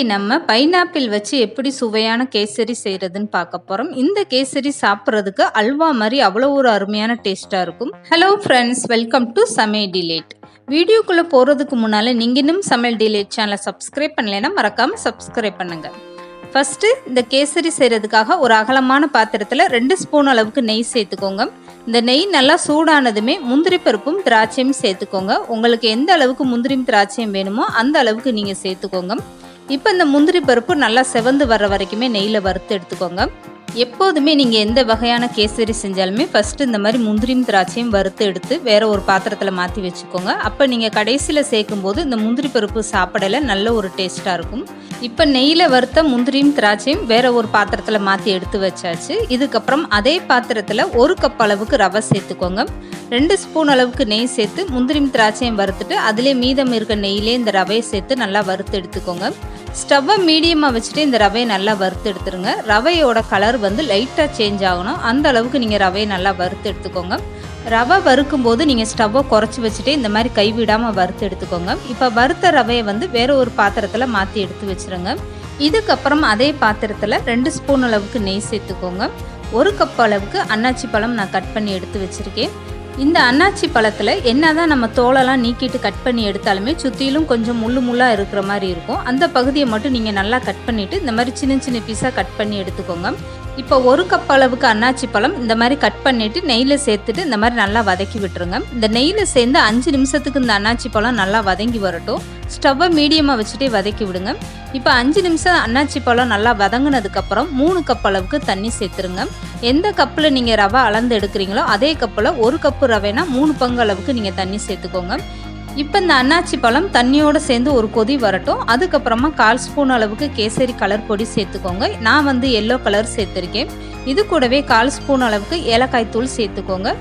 நம்ம பைனாப்பிள் வச்சு எப்படி சுவையான கேசரி செய்கிறதுன்னு பார்க்க போகிறோம் இந்த கேசரி சாப்பிட்றதுக்கு அல்வா மாதிரி அவ்வளோ ஒரு அருமையான டேஸ்ட்டாக இருக்கும். Hello friends welcome to Samayal delight வீடியோக்குள்ளே போகிறதுக்கு முன்னால் நீங்கள் இன்னும் சமையல் டிலேட் சேனலை சப்ஸ்கிரைப் பண்ணலைன்னா மறக்காமல் சப்ஸ்கிரைப் பண்ணுங்கள் ஃபஸ்ட்டு இந்த கேசரி செய்கிறதுக்காக ஒரு அகலமான பாத்திரத்தில் ரெண்டு ஸ்பூன் அளவுக்கு நெய் சேர்த்துக்கோங்க. இந்த நெய் நல்லா சூடானதுமே முந்திரி பருப்பும் திராட்சையும் சேர்த்துக்கோங்க. உங்களுக்கு எந்த அளவுக்கு முந்திரியும் திராட்சையும் வேணுமோ அந்த அளவுக்கு நீங்கள் சேர்த்துக்கோங்க. இப்போ இந்த முந்திரி பருப்பு நல்லா செவந்து வர்ற வரைக்குமே நெய்யில் வறுத்து எடுத்துக்கோங்க. எப்போதுமே நீங்கள் எந்த வகையான கேசரி செஞ்சாலுமே ஃபஸ்ட்டு இந்த மாதிரி முந்திரியும் திராட்சையும் வறுத்து எடுத்து வேற ஒரு பாத்திரத்தில் மாற்றி வச்சுக்கோங்க. அப்போ நீங்கள் கடைசியில் சேர்க்கும் போது இந்த முந்திரி பருப்பு சாப்பிடல நல்ல ஒரு டேஸ்ட்டாக இருக்கும். இப்போ நெய்யில் வறுத்த முந்திரியும் திராட்சையும் வேற ஒரு பாத்திரத்தில் மாற்றி எடுத்து வச்சாச்சு. இதுக்கப்புறம் அதே பாத்திரத்தில் ஒரு கப் அளவுக்கு ரவை சேர்த்துக்கோங்க. ரெண்டு ஸ்பூன் அளவுக்கு நெய் சேர்த்து முந்திரியும் திராட்சையும் வறுத்துட்டு அதிலே மீதம் இருக்க நெய்யிலே இந்த ரவையை சேர்த்து நல்லா வறுத்து எடுத்துக்கோங்க. ஸ்டவ்வை மீடியமாக வச்சுட்டு இந்த ரவையை நல்லா வறுத்து எடுத்துருங்க. ரவையோட கலர் வந்து லைட்டாக சேஞ்ச் ஆகணும். அந்த அளவுக்கு நீங்கள் ரவையை நல்லா வறுத்து எடுத்துக்கோங்க. ரவை வறுக்கும் போது நீங்கள் ஸ்டவ்வை குறைச்சி வச்சுட்டு இந்த மாதிரி கைவிடாமல் வறுத்து எடுத்துக்கோங்க. இப்போ வறுத்த ரவையை வந்து வேற ஒரு பாத்திரத்தில் மாற்றி எடுத்து வச்சுருங்க. இதுக்கப்புறம் அதே பாத்திரத்தில் ரெண்டு ஸ்பூன் அளவுக்கு நெய் சேர்த்துக்கோங்க. ஒரு கப் அளவுக்கு அன்னாச்சி பழம் நான் கட் பண்ணி எடுத்து வச்சுருக்கேன். இந்த அன்னாச்சி பழத்தில் என்னதான் நம்ம தோலெல்லாம் நீக்கிட்டு கட் பண்ணி எடுத்தாலுமே சுற்றிலும் கொஞ்சம் முள்ளு முள்ளாக இருக்கிற மாதிரி இருக்கும். அந்த பகுதியை மட்டும் நீங்கள் நல்லா கட் பண்ணிவிட்டு இந்த மாதிரி சின்ன சின்ன பீஸாக கட் பண்ணி எடுத்துக்கோங்க. இப்போ ஒரு கப் அளவுக்கு அன்னாச்சி பழம் இந்த மாதிரி கட் பண்ணிவிட்டு நெய்யில் சேர்த்துட்டு இந்த மாதிரி நல்லா வதக்கி விட்டுருங்க. இந்த நெய்யில் சேர்ந்து அஞ்சு நிமிஷத்துக்கு இந்த அன்னாச்சி பழம் நல்லா வதங்கி வரட்டும். ஸ்டவ்வை மீடியமாக வச்சுட்டே வதக்கி விடுங்க. இப்போ அஞ்சு நிமிஷம் அன்னாச்சி பழம் நல்லா வதங்கினதுக்கப்புறம் மூணு கப் அளவுக்கு தண்ணி சேர்த்துருங்க. எந்த கப்பில் நீங்கள் ரவை அளந்து எடுக்கிறீங்களோ அதே கப்பில் ஒரு கப்பு ரவைனா மூணு பங்கு அளவுக்கு நீங்கள் தண்ணி சேர்த்துக்கோங்க. இப்போ இந்த அன்னாச்சி பழம் தண்ணியோடு சேர்ந்து ஒரு கொதி வரட்டும். அதுக்கப்புறமா கால் ஸ்பூன் அளவுக்கு கேசரி கலர் பொடி சேர்த்துக்கோங்க. நான் வந்து எல்லோ கலர் சேர்த்துருக்கேன். இது கூடவே கால் ஸ்பூன் அளவுக்கு ஏலக்காய் தூள் சேர்த்துக்கோங்க.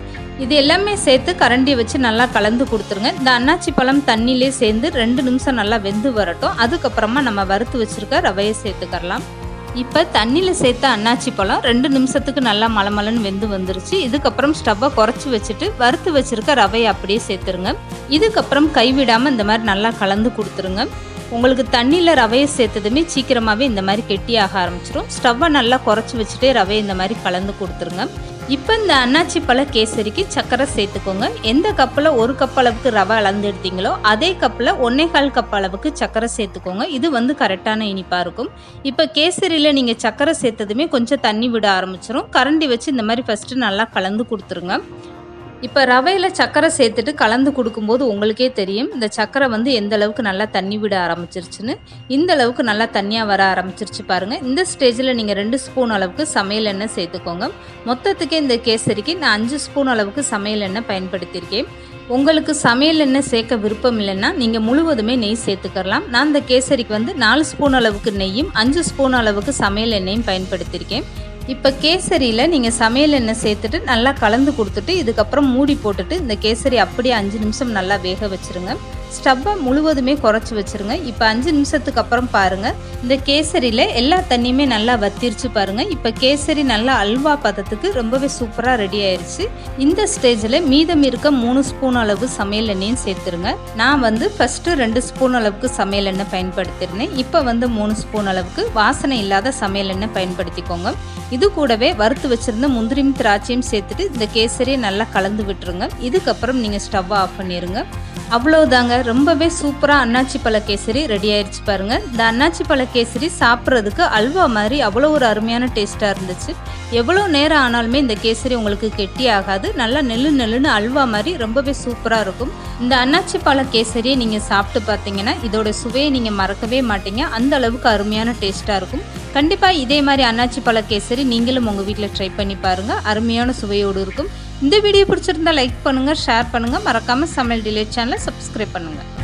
இது எல்லாமே சேர்த்து கரண்டி வச்சு நல்லா கலந்து கொடுத்துருங்க. இந்த அன்னாச்சி பழம் தண்ணியிலே சேர்ந்து ரெண்டு நிமிஷம் நல்லா வெந்து வரட்டும். அதுக்கப்புறமா நம்ம வறுத்து வச்சுருக்க ரவையை சேர்த்துக்கரலாம். இப்போ தண்ணியில் சேர்த்த அன்னாச்சி பழம் ரெண்டு நிமிஷத்துக்கு நல்லா மலமலன்னு வெந்து வந்துருச்சு. இதுக்கப்புறம் ஸ்டவ்வை குறைச்சி வச்சுட்டு வறுத்து வச்சுருக்க ரவையை அப்படியே சேர்த்துருங்க. இதுக்கப்புறம் கைவிடாமல் இந்த மாதிரி நல்லா கலந்து கொடுத்துருங்க. உங்களுக்கு தண்ணியில் ரவையை சேர்த்ததுமே சீக்கிரமாகவே இந்த மாதிரி கெட்டியாக ஆரம்பிச்சிடும் ஸ்டவ்வை நல்லா குறைச்சி வச்சுட்டே ரவையை இந்த மாதிரி கலந்து கொடுத்துருங்க. இப்போ இந்த அன்னாச்சி பழ கேசரிக்கு சர்க்கரை சேர்த்துக்கோங்க. எந்த கப்பில் ஒரு கப் அளவுக்கு ரவை அளந்து எடுத்தீங்களோ அதே கப்பில் ஒன்னே கால் கப் அளவுக்கு சர்க்கரை சேர்த்துக்கோங்க. இது வந்து கரெக்டான இனிப்பாக இருக்கும். இப்போ கேசரியில் நீங்கள் சர்க்கரை சேர்த்ததுமே கொஞ்சம் தண்ணி விட ஆரம்பிச்சிடும் கரண்டி வச்சு இந்த மாதிரி ஃபஸ்ட்டு நல்லா கலந்து கொடுத்துருங்க. இப்போ ரவையில் சர்க்கரை சேர்த்துட்டு கலந்து கொடுக்கும்போது உங்களுக்கே தெரியும் இந்த சர்க்கரை வந்து எந்த அளவுக்கு நல்லா தண்ணி விட ஆரம்பிச்சிருச்சுன்னு. இந்த அளவுக்கு நல்லா தண்ணியாக வர ஆரம்பிச்சிருச்சு பாருங்கள் இந்த ஸ்டேஜில் நீங்கள் ரெண்டு ஸ்பூன் அளவுக்கு சமையல் எண்ணெய் சேர்த்துக்கோங்க. மொத்தத்துக்கே இந்த கேசரிக்கு நான் அஞ்சு ஸ்பூன் அளவுக்கு சமையல் எண்ணெய் பயன்படுத்தியிருக்கேன். உங்களுக்கு சமையல் எண்ணெய் சேர்க்க விருப்பம் இல்லைன்னா நீங்கள் முழுவதுமே நெய் சேர்த்துக்கலாம் நான் இந்த கேசரிக்கு வந்து நாலு ஸ்பூன் அளவுக்கு நெய்யும் அஞ்சு ஸ்பூன் அளவுக்கு சமையல் எண்ணெயும் பயன்படுத்தியிருக்கேன். இப்போ கேசரியில் நீங்கள் சமையல் எண்ணெய் சேர்த்துட்டு நல்லா கலந்து கொடுத்துட்டு இதுக்கப்புறம் மூடி போட்டுட்டு இந்த கேசரி அப்படியே அஞ்சு நிமிஷம் நல்லா வேக வச்சுருங்க. ஸ்டவ்வை முழுவதுமே குறைச்சி வச்சுருங்க. இப்போ அஞ்சு நிமிஷத்துக்கு அப்புறம் பாருங்கள் இந்த கேசரியில் எல்லா தண்ணியுமே நல்லா வத்திருச்சு பாருங்கள் இப்போ கேசரி நல்லா அல்வா பதத்துக்கு ரொம்பவே சூப்பராக ரெடி ஆயிடுச்சு இந்த ஸ்டேஜில் மீதம் இருக்க மூணு ஸ்பூன் அளவு சமையல் எண்ணெயும் சேர்த்துருங்க. நான் வந்து ஃபஸ்ட்டு ரெண்டு ஸ்பூன் அளவுக்கு சமையல் எண்ணெய் பயன்படுத்தியிருந்தேன் இப்போ வந்து மூணு ஸ்பூன் அளவுக்கு வாசனை இல்லாத சமையல் எண்ணெய் பயன்படுத்திக்கோங்க. இது கூடவே வறுத்து வச்சுருந்த முந்திரியும் திராட்சையும் சேர்த்துட்டு இந்த கேசரியை நல்லா கலந்து விட்டுருங்க. இதுக்கப்புறம் நீங்கள் ஸ்டவ்வை ஆஃப் பண்ணிடுங்க அவ்வளோதாங்க ரொம்பவே சூப்பராக அன்னாச்சி பழ கேசரி ரெடி ஆயிடுச்சு பாருங்க. இந்த அன்னாச்சி பழ கேசரி சாப்பிட்றதுக்கு அல்வா மாதிரி அவ்வளோ ஒரு அருமையான டேஸ்ட்டாக இருந்துச்சு. எவ்வளோ நேரம் ஆனாலுமே இந்த கேசரி உங்களுக்கு கெட்டி ஆகாது. நல்லா நெல்லு நெல்லுன்னு அல்வா மாதிரி ரொம்பவே சூப்பராக இருக்கும். இந்த அன்னாச்சி பழ கேசரியை நீங்கள் சாப்பிட்டு பார்த்தீங்கன்னா இதோட சுவையை நீங்கள் மறக்கவே மாட்டீங்க. அந்த அளவுக்கு அருமையான டேஸ்ட்டாக இருக்கும். கண்டிப்பாக இதே மாதிரி அன்னாச்சி பழ கேசரி நீங்களும் உங்கள் வீட்டில் ட்ரை பண்ணி பாருங்கள் அருமையான சுவையோடு இருக்கும். இந்த வீடியோ பிடிச்சிருந்தா லைக் பண்ணுங்கள் ஷேர் பண்ணுங்கள் மறக்காமல் சமையல் டிலே சேனலை சப்ஸ்கிரைப் பண்ணுங்கள்